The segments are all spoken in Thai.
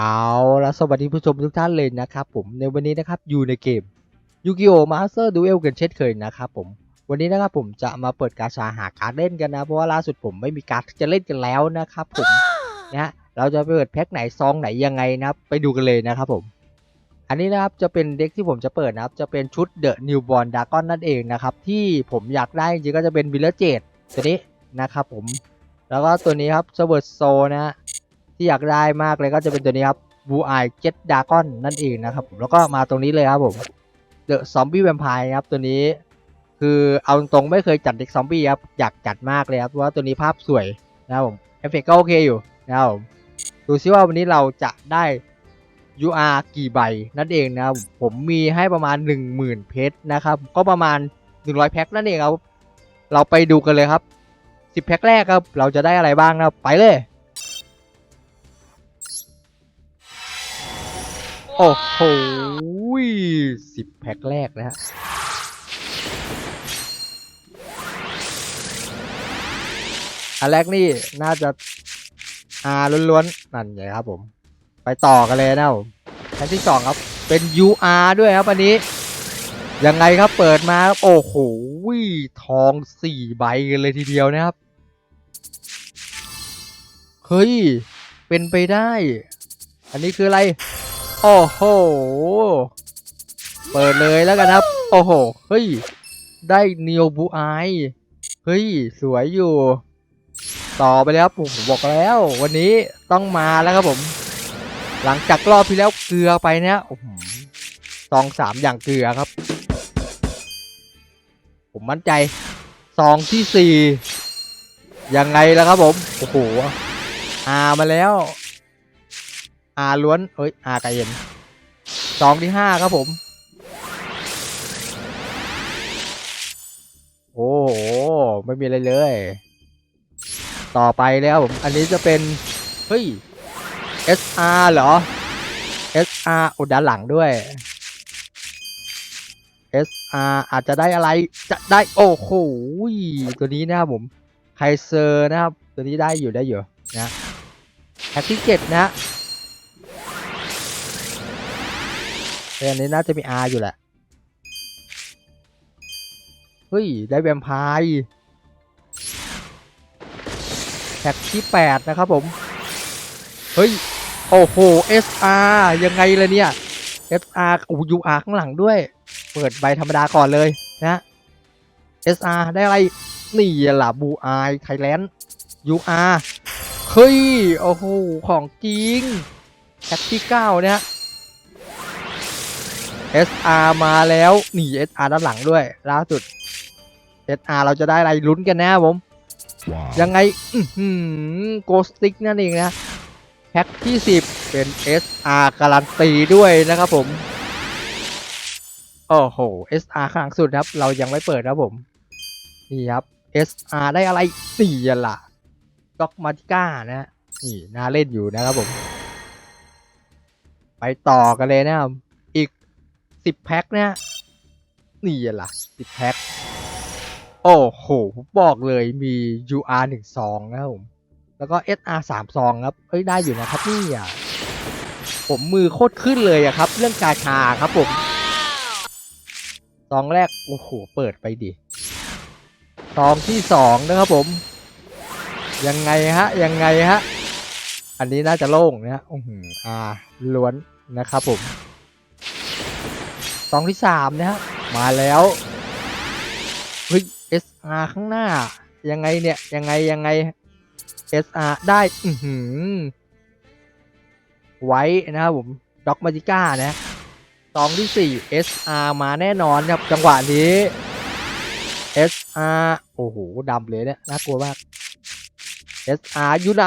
เอาละสวัสดีผู้ชมทุกท่านเลยนะครับผมในวันนี้นะครับอยู่ในเกมยูกิโอมาสเตอร์ดูเอลกันเช่นเคยนะครับผมวันนี้นะครับผมจะมาเปิดกาชาหาการ์ดเล่นกันนะ เพราะว่าล่าสุดผมไม่มีการ์ดจะเล่นกันแล้วนะครับผมนะฮะเราจะไปเปิดแพ็คไหนซองไหนยังไงนะไปดูกันเลยนะครับผม อันนี้นะครับจะเป็นเด็กที่ผมจะเปิดนะครับจะเป็นชุดเดอะนิวบอลดากอนนั่นเองนะครับที่ผมอยากได้จริงก็จะเป็นวิลเลจเจตตัวนี้นะครับผมแล้วก็ตัวนี้ครับเซเวอร์โซนะ ที่อยากได้มากเลยก็จะเป็นตัวนี้ครับบูไอเจ็ตดากอนนั่นเองนะครับผมแล้วก็มาตรงนี้เลยครับผมเดอะซอมบี้แวมไพร์ครับตัวนี้ คือเอาตรงๆไม่เคยจัดเด็กซอมบี้ครับอยากจัดมากเลยครับเพราะว่าตัวนี้ภาพสวยนะครับผมเอฟเฟกต์ก็โอเคอยู่นะครับผมดูซิว่าวันนี้เราจะได้ UR กี่ใบนั่นเองนะครับผมมีให้ประมาณ 10,000 เพชรนะครับ ก็ประมาณ 100 แพ็คนั่นเองครับ เราไปดูกันเลยครับ 10 แพ็คแรกครับ เราจะได้อะไรบ้างนะไปเลย โอ้โหสิบแพ็คแรกนะฮะอันแรกนี่น่าจะ R ล้วนๆ นั่นไงครับผม ไปต่อกันเลยนะครับผมแผ่นที่สองครับ เป็น UR ด้วยครับอันนี้ ยังไงครับเปิดมาครับโอ้โหทองสี่ใบกันเลยทีเดียวนะครับ เฮ้ย เป็นไปได้ อันนี้คืออะไร โอ้โห เปิดเลยแล้วกันครับ โอ้โห เฮ้ย ได้เนียวบูไอเฮ้ย สวยอยู่ ต่อไปแล้วครับผมบอกแล้ว วันนี้ต้องมาแล้วครับผม หลังจากรอบที่แล้วเกลือไปเนี่ยโอ้โหซองสามอย่างเกลือครับ ผมมั่นใจซองที่สี่ยังไงล่ะครับผม โอ้โหอามาแล้ว อาล้วนเอ้ยอากระเย็นซองที่ห้าครับผม โอ้โห ไม่มีอะไรเลย ต่อไปแล้วผม อันนี้จะเป็น เฮ้ย SR เหรอ SR อุดด้านหลังด้วย SR อาจจะได้อะไรจะได้โอ้โหตัวนี้นะครับผมไคเซอร์นะครับ ตัวนี้ได้อยู่ได้อยู่นะแพ็คที่เจ็ดนะ แต่อันนี้น่าจะมี R อยู่แหละ เฮ้ย ได้แวมไพร์แพ็คที่แปดนะครับผม เฮ้ย โอ้โห SR ยังไงเลยเนี่ย SR โอ้ UR ข้างหลังด้วย เปิดใบธรรมดาก่อนเลยนะ SR ได้อะไร นี่ล่ะบูไอไทยแลนด์ UR เฮ้ย โอ้โห ของจริงแพ็คที่ 9 เนี่ย SR มาแล้วนี่ SR ด้านหลังด้วยล่าสุด SR เราจะได้อะไรลุ้นกันนะครับผม ยังไงอือหือโกสติกนั่นเองนะแพ็คที่ 10 เป็น SR การันตีด้วยนะครับผม โอ้โห SR ข้างหลังสุดครับ เรายังไม่เปิดครับผม นี่ครับ SR ได้อะไรสี่ละด็อกมาติก้านะนี่น่าเล่นอยู่นะครับผม ไปต่อกันเลยนะครับอีก 10แพ็คเนี่ยนี่ล่ะ10แพ็คโอ้โหบอกเลยมี UR 1 2นะครับผมแล้วก็ SR 3ซองครับเอ้ยได้อยู่นะครับนี่อะผมมือโคตรขึ้นเลยอะครับ เรื่องกาชาครับผมซองแรกโอ้โหเปิดไปดิซองที่สองนะครับผม ยังไงฮะยังไงฮะอันนี้น่าจะโล่งนะฮะอือหืออ่าล้วนนะครับผม ซองที่สามนะฮะมาแล้วเฮ้ย SR ข้างหน้า ยังไงเนี่ย ยังไงยังไง SR ได้ อือหือไว้นะครับผมด็อกมาจิก้านะซองที่4 SR มาแน่นอนครับ จังหวะนี้ SR โอ้โหดำเลยเนี่ยน่ากลัวมาก SR อยู่ไหน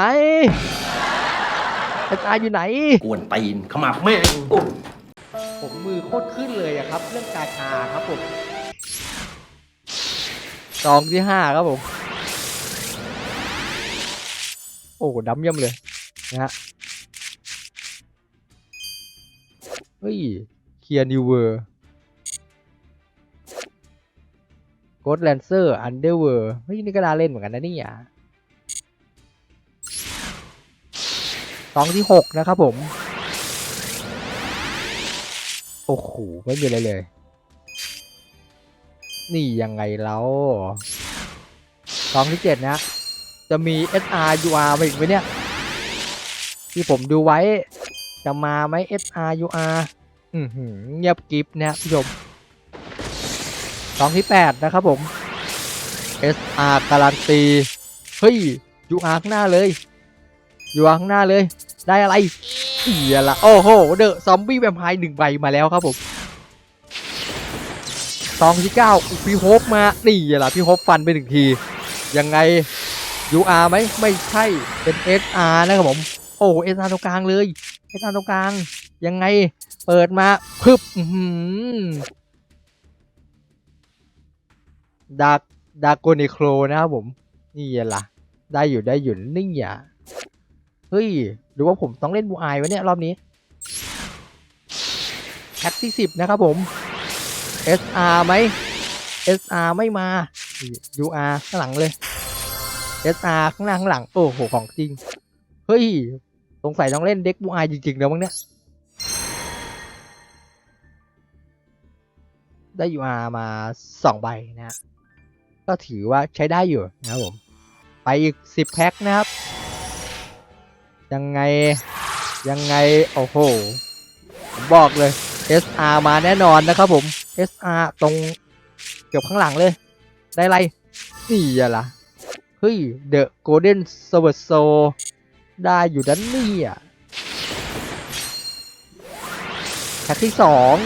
SR อยู่ไหน กวนตีนขมับแม่ง ผมมือโคตรขึ้นเลยอะครับ เรื่องกาชาครับผมซองที่ห้าครับผม โอ้ดำเยี่ยมเลยนะฮะเฮ้ยเคลียร์นิวเวอร์โกดแลนเซอร์อันเดอร์เวอร์เฮ้ยนี่ก็น่าเล่นเหมือนกันนะนี่อยซองที่หกนะครับผม โอ้โห ไม่มีอะไรเลย นี่ยังไงแล้วสองที่เจ็ดนะ จะมี SR UR มาอีกไหมเนี่ย ที่ผมดูไว้ จะมาไหม SR UR อือหือเงียบกิฟนะครับผู้ชมสองที่แปดนะครับผม SR การันตี เฮ้ย UR ข้างหน้าเลย UR ข้างหน้าเลย ได้อะไร เอียละโอ้โหเดอะซอมบี้แวมไพร์หนึ่งใบมาแล้วครับผมซองที่เก้าพี่โฮปมานี่ล่ะพี่โฮปฟันไปหนึ่งที ยังไง UR ไหมไม่ใช่เป็น SR นะครับผม โอ้ SR ตรงกลางเลย SR ตรงกลาง ยังไงเปิดมาพึบดากดากโกนิโครนะครับผม นี่ล่ะ ได้อยู่ได้อยู่นี่อะ เฮ้ย หรือว่าผมต้องเล่นบูอายวะเนี่ย รอบนี้แพ็คที่สิบนะครับผม SR ไหม SR ไม่มา UR ข้างหลังเลย SR ข้างหน้าข้างหลัง โอ้โห ของจริง เฮ้ย สงสัยต้องเล่นเด็กบูอายจริงๆแล้วมั้งเนี่ย ได้ UR มาสองใบนะฮะก็ถือว่าใช้ได้อยู่นะครับผม ไปอีกสิบแพ็คนะครับ ยังไง ยังไง โอ้โห ผมบอกเลย SR มาแน่นอนนะครับผม SR ตรงเกือบข้างหลังเลย ได้อะไรนี่อะล่ะ เฮ้ย The Golden s w o r d s o ได้อยู่ด้านนี่อะแพ็คที่สอง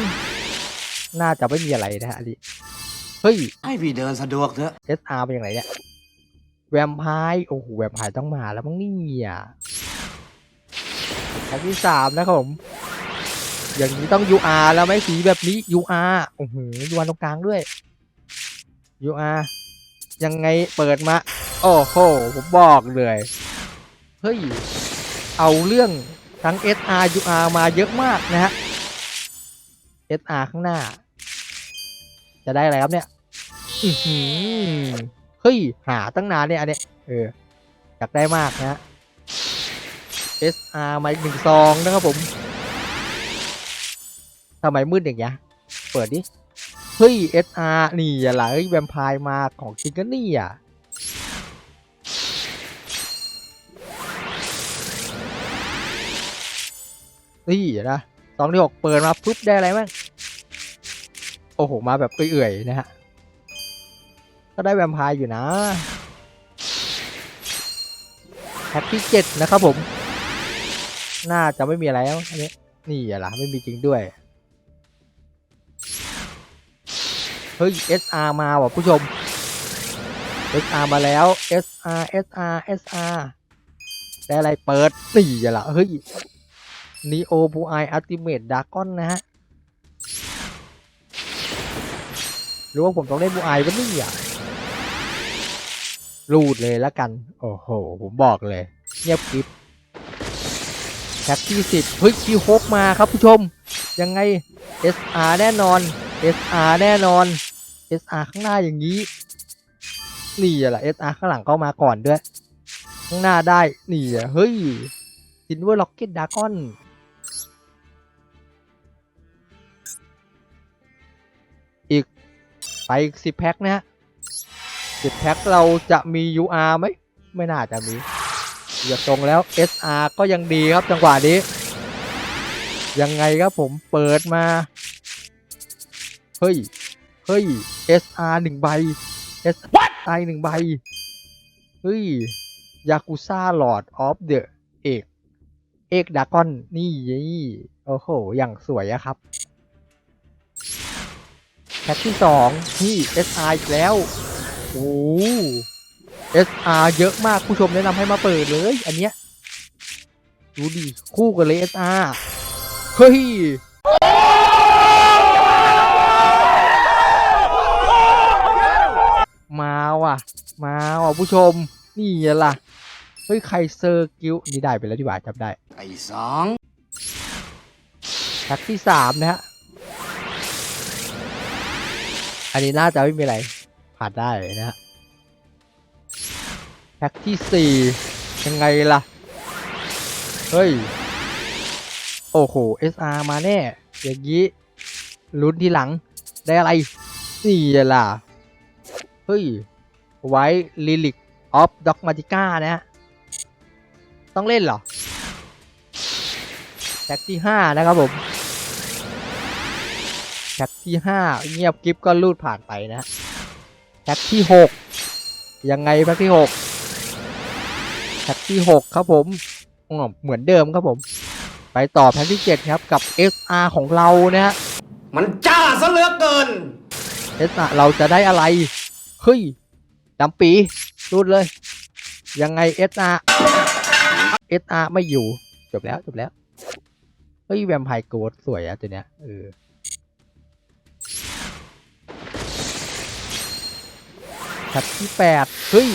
น่าจะไม่มีอะไรนะฮะอันนี้เฮ้ย ให้พี่เดินสะดวกเถอะ SR เป็นอย่างไรเนี่ย แวมไพร์โอ้โห แวมไพร์ต้องมาแล้วมั้งเนี่ย แพ็คที่สามนะครับผม อย่างนี้ต้อง UR แล้วไหมสีแบบนี้ UR โอ้โห UR ตรงกลางด้วย UR ยังไงเปิดมา โอ้โห ผมบอกเลย เฮ้ย เอาเรื่องทั้ง SR UR มาเยอะมากนะฮะ SR ข้างหน้า จะได้อะไรครับเนี่ยเฮ้ย หาตั้งนานเนี่ยอันเนี้ยเอออยากได้มากนะฮะ SR มาอีกหนึ่งซองนะครับผมทำไมมืดอย่างเงี้ย เปิดดิ เฮ้ย SR นี่อะไรเฮ้แวมไพร์มาของจริงกันนี่อะนี่นะสองที่หกเปิดมาปุ๊บได้อะไรบ้างโอ้โห มาแบบเอื่อยๆนะฮะ ก็ได้แวมไพร์อยู่นะแพ็คที่เจ็ดนะครับผม น่าจะไม่มีอะไรแล้วอันนี้นี่อะล่ะไม่มีจริงด้วย เฮ้ย SR มาว่ะผู้ชม SR มาแล้ว SR SR SR ได้อะไรเปิด นี่อะล่ะ เฮ้ย Neo Blue Eye Ultimate Dragon นะฮะ หรือว่าผมต้องเล่นบูไอวะนี่อะรูดเลยแล้วกัน โอ้โห ผมบอกเลย เงียบกริบ แพ็คที่สิบเฮ้ยพี่โฮปมาครับผู้ชม ยังไง SR แน่นอน SR แน่นอน SR ข้างหน้าอย่างนี้ นี่แหละ SR ข้างหลังก็มาก่อนด้วย ข้างหน้าได้ นี่อะเฮ้ย Silver Rocket Dragon อีก ไปอีกสิบแพ็คนะฮะสิบแพ็คเราจะมี UR ไหม ไม่น่าจะมี หยียบตรงแล้ว SR ก็ยังดีครับจังหวะนี้ ยังไงครับผมเปิดมา เฮ้ย เฮ้ย SR หนึ่งใบ SR หนึ่งใบ เฮ้ย ยากุซ่าหลอดออฟเดอะเอกเอกดากอน นี่ โอ้โห อย่างสวยอะครับแพ็คที่สองนี่ SR อีกแล้ว โอ้ SR เยอะมากผู้ชมแนะนำให้มาเปิดเลย อันเนี้ยดูดิคู่กันเลย SR เฮ้ยมาว่ะ มาว่ะผู้ชม นี่ไงล่ะ เฮ้ย ใครเซอร์กิวนี่ได้ไปแล้วดีกว่าจำได้ ไอ้สองแพ็คที่สามนะฮะ อันนี้น่าจะไม่มีอะไร ผ่านได้นะฮะ แพ็คที่สี่ยังไงล่ะ เฮ้ย โอ้โห SR มาแน่ อย่างนี้ลุ้นทีหลังได้อะไรนี่ล่ะ เฮ้ย ไว้ลิลิกออฟด็อกมาติก้านะฮะต้องเล่นเหรอแท็กที่ห้านะครับผมแท็กที่ห้าเงียบกิฟก็ลูดผ่านไปนะฮะแท็กที่หกยังไงแท็กที่หก แท็กที่หกครับผมอ๋อเหมือนเดิมครับผม ไปต่อแพ็กที่เจ็ดครับกับ SR ของเรานะฮะมันจ้าซะเหลือเกิน SR เราจะได้อะไร เฮ้ยดำปีรูดเลย ยังไง SR SR ไม่อยู่ จบแล้วจบแล้ว เฮ้ย แวมไพร์โกดสวยอะตัวเนี้ยเออแท็บที่แปดเฮ้ย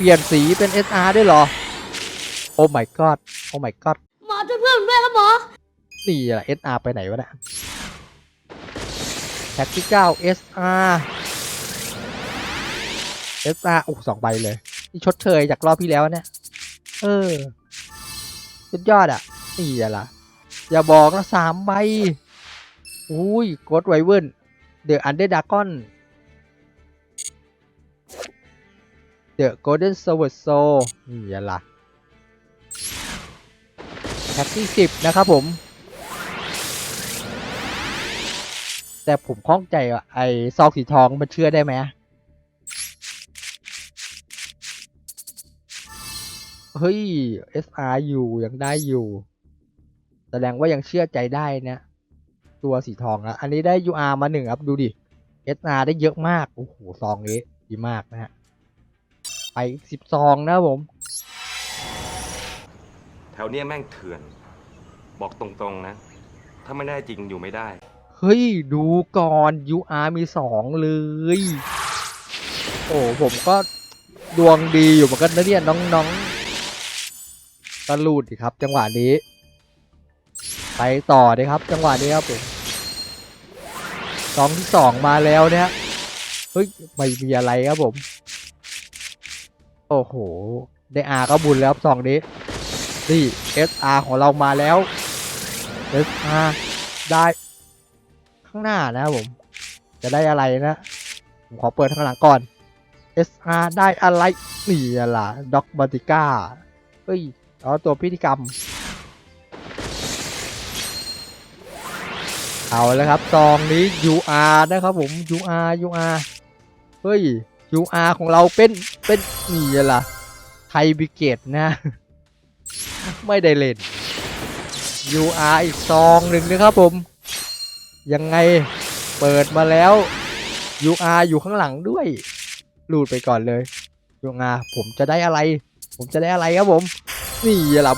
เปลี่ยนสีเป็น SR ด้วยเหรอ โอ้ my god โอ้ my god หมอช่วยเพื่อนผมด้วยครับหมอนี่อะ SR ไปไหนวะเนี่ยแท็กที่เก้า SR SR โอ้สองใบเลย นี่ชดเชยจากรอบที่แล้วเนี่ย เออ สุดยอดอะ นี่อะล่ะอย่าบอกนะสามใบ อุ้ยกดไวเวิร์นเดอะอันเดอร์ดากอน เดอะโกลเด้นเซอร์วิสโซนี่อะล่ะแท็กที่สิบนะครับผม แต่ผมข้องใจว่าไอ้ซองสีทองมันเชื่อได้ไหมเฮ้ย SR อยู่ยังได้อยู่ แสดงว่ายังเชื่อใจได้นะ ตัวสีทองอะอันนี้ได้ UR มาหนึ่งครับ ดูดิ SR ได้เยอะมาก โอ้โหซองนี้ดีมากนะฮะ ไปสิบซองนะครับผม แถวเนี้ยแม่งเถื่อน บอกตรงๆนะ ถ้าไม่ได้จริงอยู่ไม่ได้ เฮ้ย ดูก่อน UR มีสองเลย โอ้ผมก็ดวงดีอยู่เหมือนกันนะเนี่ยน้องๆตะลูดดิครับ จังหวะนี้ ไปต่อเลยครับ จังหวะนี้ครับผมสองที่สองมาแล้วเนี่ยเฮ้ย ไม่มีอะไรครับผม โอ้โห ได้อาก็บุญแล้วครับสองนี้ นี่ SR ของเรามาแล้ว SR ได้ข้างหน้านะครับผม จะได้อะไรนะ ผมขอเปิดข้างหลังก่อน SR ได้อะไร นี่ล่ะด็อกบัติก้า เฮ้ยเอาตัวพิธีกรรม เอาแล้วครับซองนี้ UR นะครับผม UR UR เฮ้ย UR ของเราเป็นเป็นนี่ล่ะไทบิเกตนะ ไม่ได้เล่น UR อีกซองหนึ่งนะครับผม ยังไงเปิดมาแล้ว UR อยู่ข้างหลังด้วยรูดไปก่อนเลย UR ผมจะได้อะไร ผมจะได้อะไรครับผม นี่ล่ะ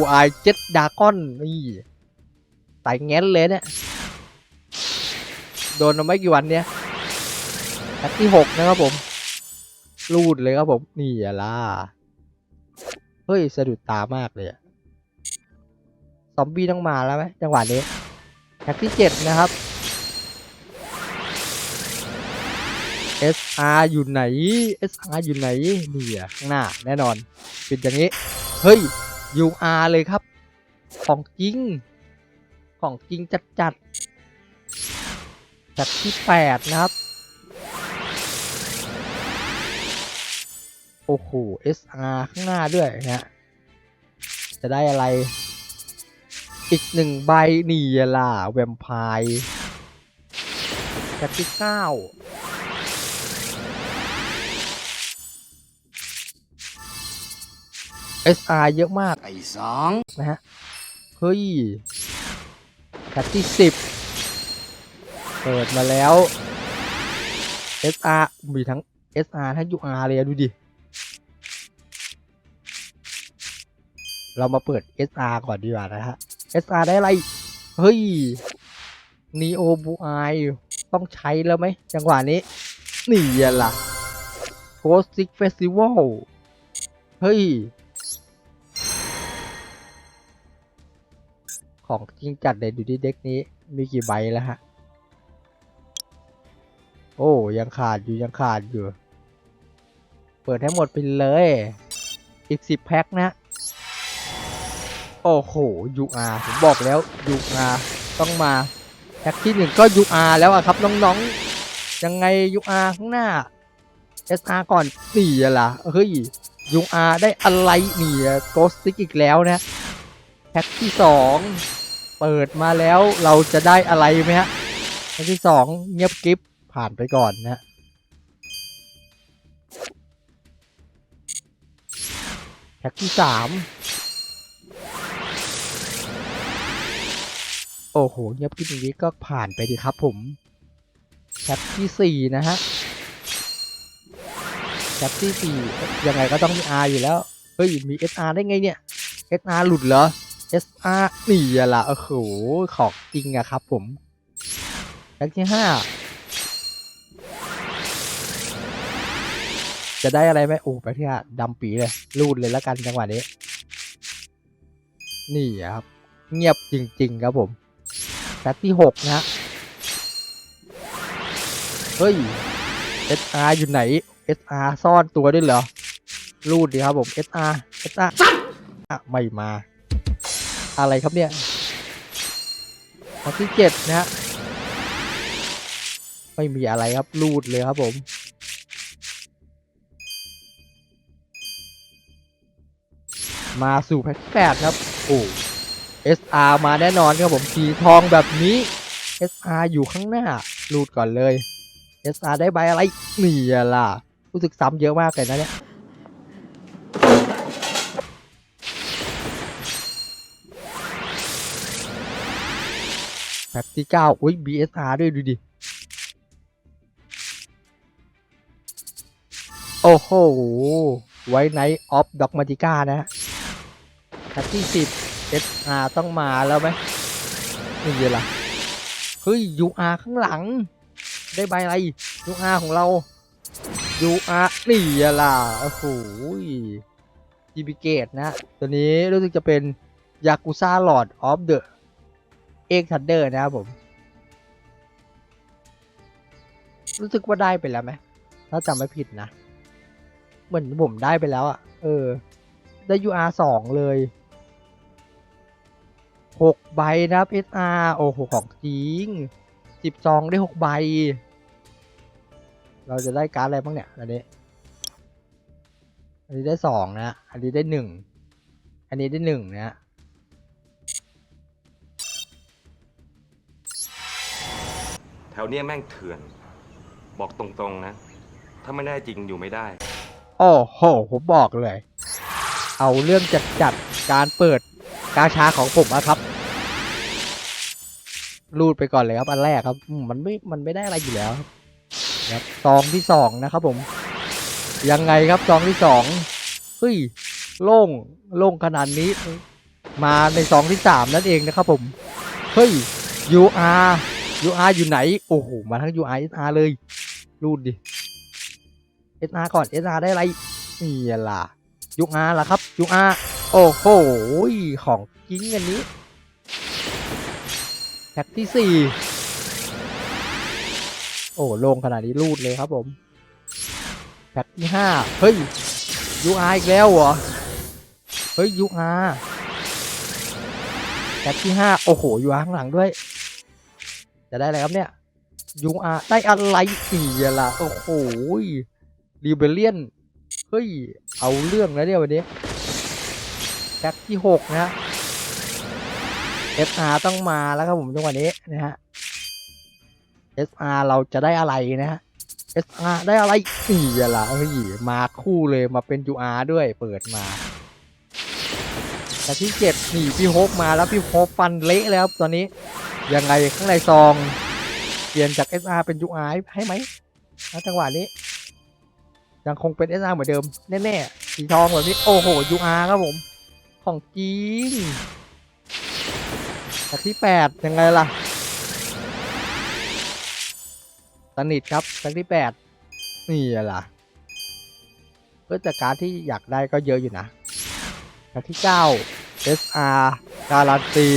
UR เจ็ดดากอนนี่ไต่แง้นเลยเนี่ย โดนมาไม่กี่วันเนี่ย แอคที่หกนะครับผม รูดเลยครับผม นี่อะล่ะเฮ้ย สะดุดตามากเลยอะซอมบี้ต้องมาแล้วไหมจังหวะนี้แท็กที่เจ็ดนะครับ SR อยู่ไหน SR อยู่ไหนนี่อะข้างหน้าแน่นอน เป็นอย่างนี้ เฮ้ย UR เลยครับ ของจริง ของจริงจัดจัดจัดที่แปดนะครับ อ้โห SR ข้างหน้าด้วยนะฮะจะได้อะไร อีกหนึ่งใบนี่ล่ะแวมไพร์แท็กที่เก้า SR เยอะมากไอ้สองนะฮะ เฮ้ยแท็กที่สิบเปิดมาแล้ว SR มีทั้ง SR ทั้ง UR เลยอะดูดิ เรามาเปิด SR ก่อนดีกว่านะฮะ SR ได้อะไร เฮ้ย Neo Blue Eye ต้องใช้แล้วไหม จังหวะนี้ นี่อะล่ะ Ghost Six Festival เฮ้ย ของจริงจัดเลยดูที่เด็กนี้ มีกี่ใบแล้วฮะ โอ้ยังขาดอยู่ยังขาดอยู่ เปิดให้หมดไปเลย อีกสิบแพ็คนะ โอ้โห UR ผมบอกแล้ว UR ต้องมาแพ็กที่หนึ่งก็ UR แล้วอะครับน้องๆ ยังไง UR ข้างหน้า SR ก่อนนี่ล่ะเฮ้ย UR ได้อะไรนี่โกสติกอีกแล้วนะแพ็กที่สองเปิดมาแล้วเราจะได้อะไรไหมฮะแพ็กที่สองเงียบกิฟผ่านไปก่อนนะแพ็กที่สาม โอ้โหเงียบกริบอย่างนี้ก็ผ่านไปดีครับผมแพ็กที่สี่นะฮะแพ็กที่สี่ยังไงก็ต้องมี R อยู่แล้ว เฮ้ย มี SR ได้ไงเนี่ย SR หลุดเหรอ SR นี่อะล่ะ โอ้โห ของจริงอะครับผมแพ็กที่ห้าจะได้อะไรไหมโอ้แพ็กที่ห้าดำปีเลยรูดเลยแล้วกันจังหวะนี้ นี่ครับ เงียบจริง ๆ ครับผม แพ็กที่หกนะเฮ้ย SR อยู่ไหน SR ซ่อนตัวด้วยเหรอ รูดดีครับผม SR SR อะไม่มา อะไรครับเนี่ยแพ็กที่เจ็ดนะฮะไม่มีอะไรครับ รูดเลยครับผมมาสู่แพ็กแปดครับ โอ้ SR มาแน่นอนครับผมสีทองแบบนี้ SR อยู่ข้างหน้ารูดก่อนเลย SR ได้ใบอะไรนี่ล่ะ รู้สึกซ้ำเยอะมากเลยนะเนี่ยแพ็กที่เก้าอุ้ย BSR ด้วยดูดิ โอ้โห ไว้ไนออฟด็อกมาติก้านะฮะแพ็กที่สิบ SR ต้องมาแล้วไหมนี่ล่ะเฮ้ย UR ข้างหลัง ได้ใบอะไร UR ของเรา UR นี่อะล่ะโอ้โหจีบิเกตนะตัวนี้รู้สึกจะเป็นยากุซ่าหลอดออฟเดอะเอ็กทันเดอร์นะครับผม รู้สึกว่าได้ไปแล้วไหมถ้าจำไม่ผิดนะ เหมือนผมได้ไปแล้วอะ่ะ เออ ได้ UR สองเลย หกใบนะครับ SR โอ้โหของจริงสิบซองได้หกใบ เราจะได้การ์ดอะไรบ้างเนี่ย อันนี้ อันนี้ได้สองนะ อันนี้ได้หนึ่งอันนี้ได้หนึ่งนะแถวเนี้ยแม่งเถื่อน บอกตรงๆนะ ถ้าไม่ได้จริงอยู่ไม่ได้ โอ้โห ผมบอกเลย เอาเรื่องจัดจัดๆการเปิดกาชาของผมอะครับ รูดไปก่อนเลยครับ อันแรกครับมันไม่มันไม่ได้อะไรอยู่แล้วครับครับซองที่สองนะครับ ผม ยังไงครับซองที่สองเฮ้ยโล่งโล่งขนาดนี้ มาในซองที่สามนั่นเองนะครับ ผมเฮ้ย UR UR อยู่ไหน โอ้โหมาทั้ง UR SR เลย รูดดิ SR ก่อน SR ได้อะไรนี่ล่ะ UR ล่ะครับ UR โอ้โหของจริงอันนี้ แพ็กที่สี่โอ้ลงขนาดนี้รูดเลยครับผมแพ็กที่ห้าเฮ้ย UR อีกแล้วเหรอ เฮ้ย UR แพ็กที่ห้าโอ้โห UR ข้างหลังด้วย จะได้อะไรครับเนี่ย UR ได้อะไรสี่ล่ะ โอ้โหรีเบเลียนเฮ้ย เอาเรื่องแล้วเนี่ยวันนี้แพ็กที่หกนะฮะ SR ต้องมาแล้วครับผมจังหวะนี้นะฮะ SR เราจะได้อะไรนะฮะ SR ได้อะไรสี่ละเฮ้ยมาคู่เลยมาเป็น UR ด้วยเปิดมาแต่ที่เจ็ดนี่พี่โฮปมาแล้วพี่โฮปฟันเละแล้วครับตอนนี้ยังไงข้างในซองเปลี่ยนจาก SR เป็น UR ให้ไหมณจังหวะนี้ ยังคงเป็น SR เหมือนเดิมแน่ๆสีทองแบบนี้โอ้โห UR ครับผม ของจริง แพ็กที่แปดยังไงล่ะ สนิทครับแพ็กที่แปดนี่ล่ะเพื่อแต่การที่อยากได้ก็เยอะอยู่นะแพ็กที่เก้า SR การันตี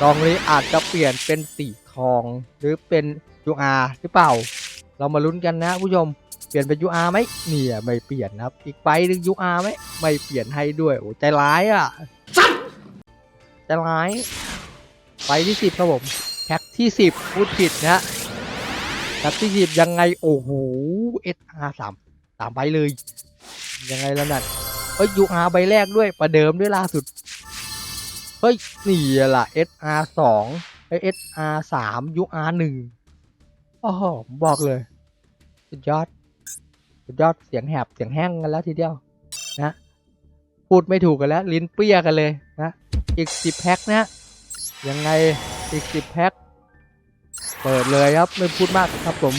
กองนี้อาจจะเปลี่ยนเป็นสีทองหรือเป็น UR หรือเปล่า เรามาลุ้นกันนะผู้ชมเปลี่ยนเป็น UR ไหมเนี่ยไม่เปลี่ยนนะครับ อีกใบหนึ่ง UR ไหมไม่เปลี่ยนให้ด้วยโอ้ใจร้ายอะใจร้าย ไปที่สิบครับผมแพ็คที่สิบพูดผิดนะฮะแพ็คที่สิบยังไง โอ้โห SR สามสามใบเลย ยังไงล้วนั่นเฮ้ย UR ใบแรกด้วย ประเดิมด้วยล่าสุด เฮ้ยนี่ล่ะ SR สองไอ SR สาม UR หนึ่งโอ้โหบอกเลยสุดยอดสุดยอดเสียงแหบเสียงแห้งกันแล้วทีเดียวนะพูดไม่ถูกกันแล้ว ลิ้นเปรี้ยกันเลยนะ อีกสิบแพ็คนะ ยังไงอีกสิบแพ็คเปิดเลยครับไม่พูดมากครับผม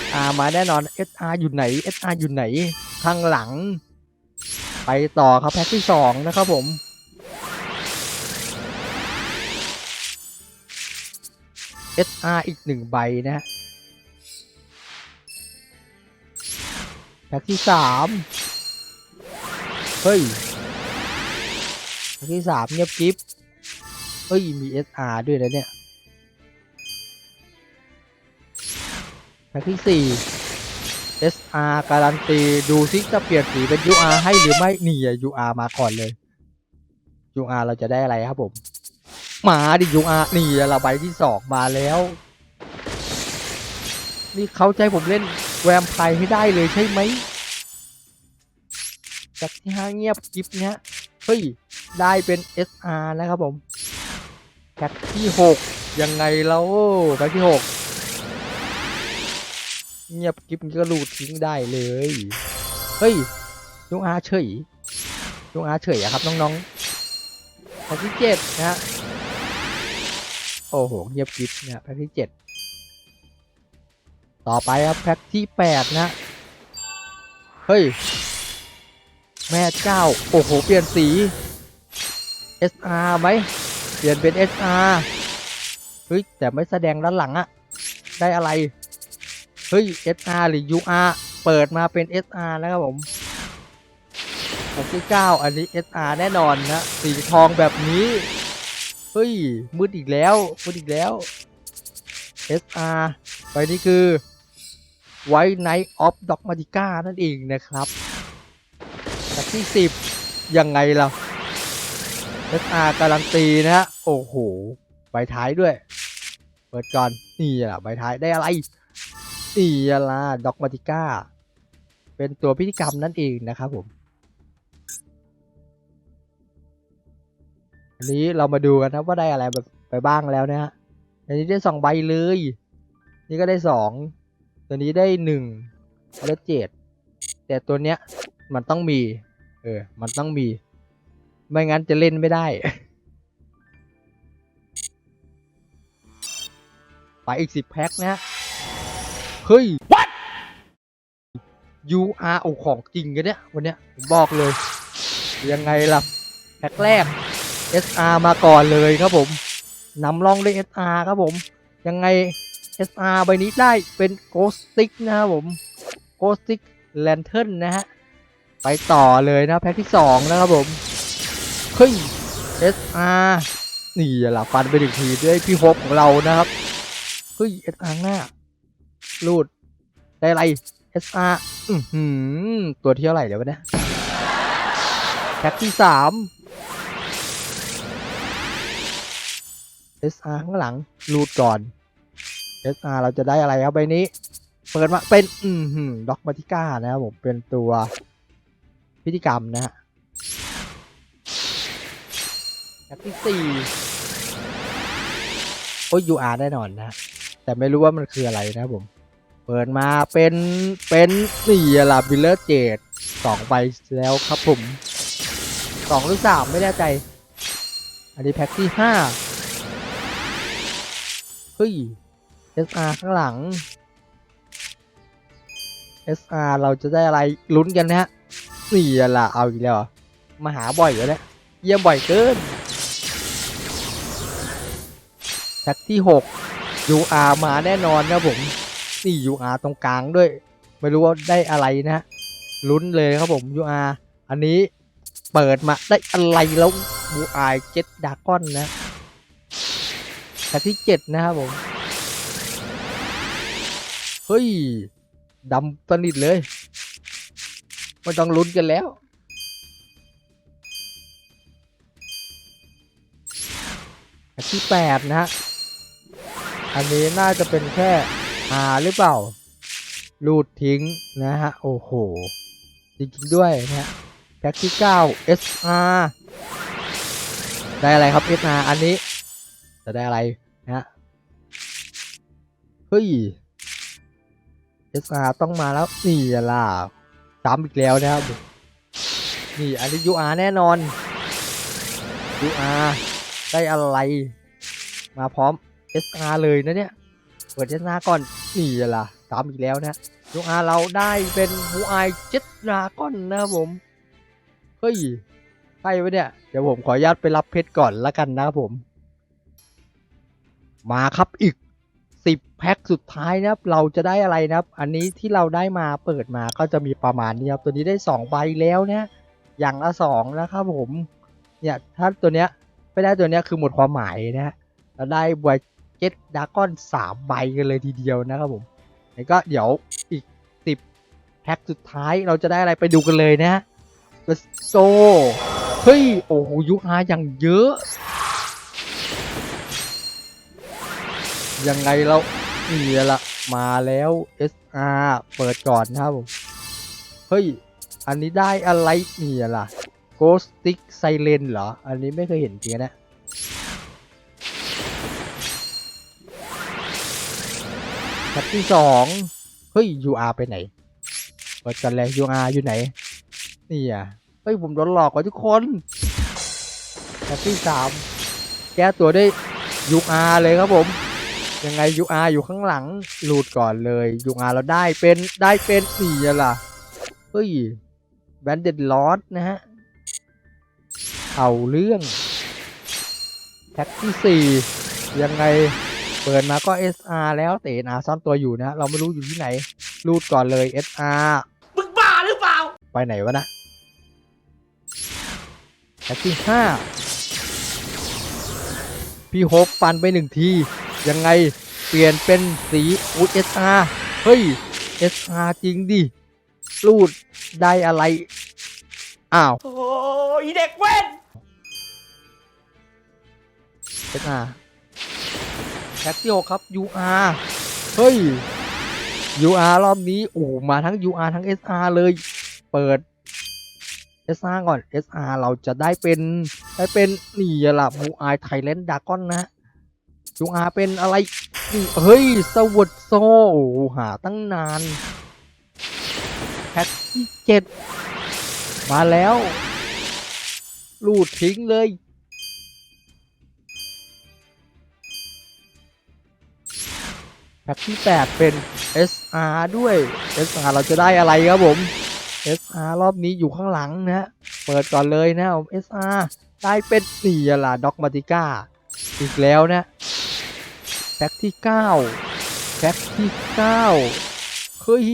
SR มาแน่นอน SR อยู่ไหน SR อยู่ไหนข้างหลัง ไปต่อครับแพ็คที่สองนะครับผม SR อีกหนึ่งใบนะฮะแพ็คที่สามเฮ้ย ที่สามเงียบกิฟเฮ้ย มี SR ด้วยนะเนี่ยแพ็คที่สี่ SR การันตี ดูซิจะเปลี่ยนสีเป็น UR ให้หรือไม่ นี่อะ UR มาก่อนเลย UR เราจะได้อะไรครับผม มาดิ UR นี่อะระบายที่สองมาแล้ว นี่เขาใจผมเล่นแวมไพร์ให้ได้เลยใช่ไหมจากที่ห้าเงียบกิฟเนี้ย เฮ้ย ได้เป็น SR นะครับผมแพ็คที่หกยังไงแล้วแพ็คที่หกเงียบกิฟก็รูดทิ้งได้เลย เฮ้ยยุงอาเฉยยุงอาเฉยอะครับน้องๆแพ็คที่เจ็ดนะฮะ โอ้โห เงียบกิฟเนี่ยแพ็คที่เจ็ดต่อไปครับแพ็คที่แปดนะ เฮ้ย แม่เจ้า โอ้โห เปลี่ยนสี SR ไหม เปลี่ยนเป็น SR เฮ้ย แต่ไม่แสดงด้านหลังอะได้อะไร เฮ้ย SR หรือ UR เปิดมาเป็น SR นะครับผมผมที่9อันนี้ SR แน่นอนนะสีทองแบบนี้ เฮ้ย มืดอีกแล้ว มืดอีกแล้ว SR ไปนี่คือ White Knight of Dogmatica นั่นเองนะครับ จากที่10ยังไงล่ะ SR การันตีนะฮะ โอ้โห ใบท้ายด้วย เปิดก่อน นี่แหละใบท้ายได้อะไร นี่ล่ะด็อกมาติก้า เป็นตัวพิธีกรรมนั่นเองนะครับผมอันนี้เรามาดูกันนะว่าได้อะไรแบบไปบ้างแล้วนะฮะ อันนี้ได้สองใบเลย นี่ก็ได้สอง ตัวนี้ได้หนึ่งแล้วเจ็ดแต่ตัวเนี้ยมันต้องมี เออ มันต้องมี ไม่งั้นจะเล่นไม่ได้ ไปอีกสิบแพ็คนะเฮ้ย What UR โอของจริงกันเนี่ย วันเนี้ยผมบอกเลย ยังไงล่ะ แพ็คแรก SR มาก่อนเลยครับผมนำร่องด้วย SR ครับผม ยังไง SR ใบนี้ได้เป็น Ghost Stick นะครับผม Ghost Stick Lantern นะฮะ ไปต่อเลยนะแพ็คที่2นะครับผมเฮ้ย SR นี่แหละฟันไปหนึ่งทีด้วยพี่โฮปของเรานะครับเฮ้ย SR หน้ารูดได้ไร SR อือหือตัวที่เท่าไหร่เดี๋ยววะเนี่ยแพ็คที่สาม SR ข้างหลังรูดก่อน SR เราจะได้อะไรครับใบนี้ เปิดมาเป็น อือหือด็อกมาติก้านะครับผมเป็นตัว พิธีกรรมนะฮะแพ็คที่สี่โอ้ย UR แน่นอนนะ แต่ไม่รู้ว่ามันคืออะไรนะผม เปิดมาเป็นเป็นนี่ลาบิลเลอร์เจดสองใบแล้วครับผมสองหรือสามไม่แน่ใจ อันนี้แพ็คที่ห้าเฮ้ย SR ข้างหลัง SR เราจะได้อะไรลุ้นกันนะฮะ นี่ล่ะเอาอีกแล้วมาหาบ่อยอยู่แล้วเยี่ยมบ่อยเกินแพ็คที่หก UR มาแน่นอนครับผมนี่ UR ตรงกลางด้วย ไม่รู้ว่าได้อะไรนะลุ้นเลยครับผม UR อันนี้เปิดมาได้อะไรแล้ว UR เจ็ดดากอนนะแพ็คที่เจ็ดนะครับผม เฮ้ยดำสนิทเลย ไม่ต้องลุ้นกันแล้ว ที่แปดนะฮะ อันนี้น่าจะเป็นแค่อาหรือเปล่ารูดทิ้งนะฮะ โอ้โห จริงๆด้วยนะฮะแพ็กที่9 SR ได้อะไรครับ SR อันนี้ จะได้อะไรนะฮะ เฮ้ย SR ต้องมาแล้วนี่ล่ะ ซ้ำอีกแล้วนะครับ นี่อันนี้ UR แน่นอน UR ได้อะไร มาพร้อม SR เลยนะเนี่ย เปิด SR ก่อน นี่ล่ะซ้ำอีกแล้วนะ UR เราได้เป็นบูไอเจ็ดดราก้อนนะครับผม เฮ้ยใช่ไหมเนี่ย เดี๋ยวผมขออนุญาตไปรับเพชรก่อนละกันนะครับผม มาครับอีก 10 แพ็คสุดท้ายนะครับ เราจะได้อะไรนะครับ อันนี้ที่เราได้มาเปิดมาก็จะมีประมาณนี้ครับ ตัวนี้ได้ 2 ใบแล้วเนี่ย อย่างละ 2 นะครับผม เนี่ย ถ้าตัวเนี้ยไม่ได้ตัวเนี้ยคือหมดความหมายนะฮะเราได้บวยเจ็ดดากอนสามใบกันเลยทีเดียวนะครับผมแล้วก็เดี๋ยวอีก 10 แพ็คสุดท้ายเราจะได้อะไรไปดูกันเลยนะฮะ Let's go เฮ้ย โอ้โหยูอาอย่างเยอะ ยังไงเรานี่ละมาแล้ว SR เปิดก่อนครับผมเฮ้ย อันนี้ได้อะไรนี่ล่ะ Ghost Stick Siren เหรอ อันนี้ไม่เคยเห็นจริงนะแท็บที่สองเฮ้ย UR ไปไหนเปิดกันเลย UR อยู่ไหน นี่อะ เฮ้ย ผมโดนหลอกว่ะทุกคนแท็บที่สามแก้ตัวได้ UR เลยครับผม ยังไง UR อยู่ข้างหลังหลุดก่อนเลย UR เราได้เป็นได้เป็นนี่อะล่ะเฮ้ยแบนเด็ดลอสนะฮะเอาเรื่องแท็กที่4ยังไงเปิดมาก็ SR แล้วแต่ NR ซ่อนตัวอยู่นะ เราไม่รู้อยู่ที่ไหนรูดก่อนเลย SR มึงบ้าหรือเปล่า ไปไหนวะนะแท็กที่5พี่โฮปฟันไปหนึ่งที ยังไงเปลี่ยนเป็นสีอูด SR เฮ้ย SR จริงดิรูดได้อะไร อ้าว โอ้ยเด็กเว้น SR แท็กที่หกครับ UR เฮ้ย UR รอบนี้โอ้โหมาทั้ง UR ทั้ง SR เลย เปิด SR ก่อน SR เราจะได้เป็นได้เป็นนี่ล่ะมูอายไทยแลนด์ดากอนนะ UR เป็นอะไรเฮ้ยสวัสดโซโอหาตั้งนานแพ็คที่เจ็ดมาแล้วลูดทิ้งเลยแพ็คที่ 8 เป็น SR ด้วย SR เราจะได้อะไรครับผม SR รอบนี้อยู่ข้างหลังนะฮะเปิดก่อนเลยนะผม SR ได้เป็นนี่ละด็อกมาติก้าอีกแล้วนะ แพ็คที่9แพ็คที่9เฮ้ย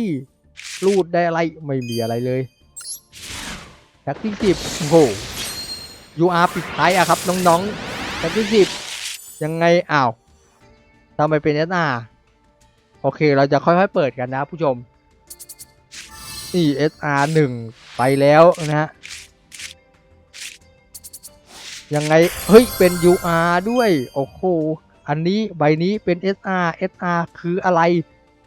รูดได้อะไรไม่มีอะไรเลยแพ็คที่10โอ้โห UR ปิดท้ายอะครับน้องๆแพ็คที่10ยังไงอ้าวทำไมเป็น SR โอเคเราจะค่อยๆเปิดกันนะผู้ชมนี่ SR 1ไปแล้วนะฮะยังไง เฮ้ย เป็น UR ด้วย โอ้โห อันนี้ใบนี้เป็น SR SR คืออะไร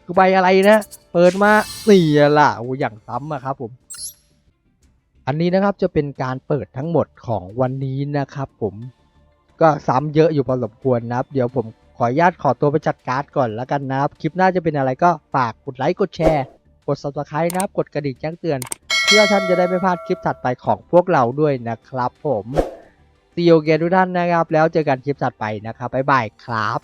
คือใบอะไรนะ เปิดมานี่ละโอ้อย่างซ้ำอะครับผม อันนี้นะครับจะเป็นการเปิดทั้งหมดของวันนี้นะครับผม ก็ซ้ำเยอะอยู่พอสมควรนะครับ เดี๋ยวผมขออนุญาตขอตัวไปจัดการ์ดก่อนแล้วกันนะครับ คลิปหน้าจะเป็นอะไรก็ฝากกดไลค์กดแชร์ กด subscribe นะครับ กดกระดิ่งแจ้งเตือน เพื่อท่านจะได้ไม่พลาดคลิปถัดไปของพวกเราด้วยนะครับผม ซีโอเกทุกท่านนะครับ แล้วเจอกันคลิปถัดไปนะครับบ๊ายบายครับ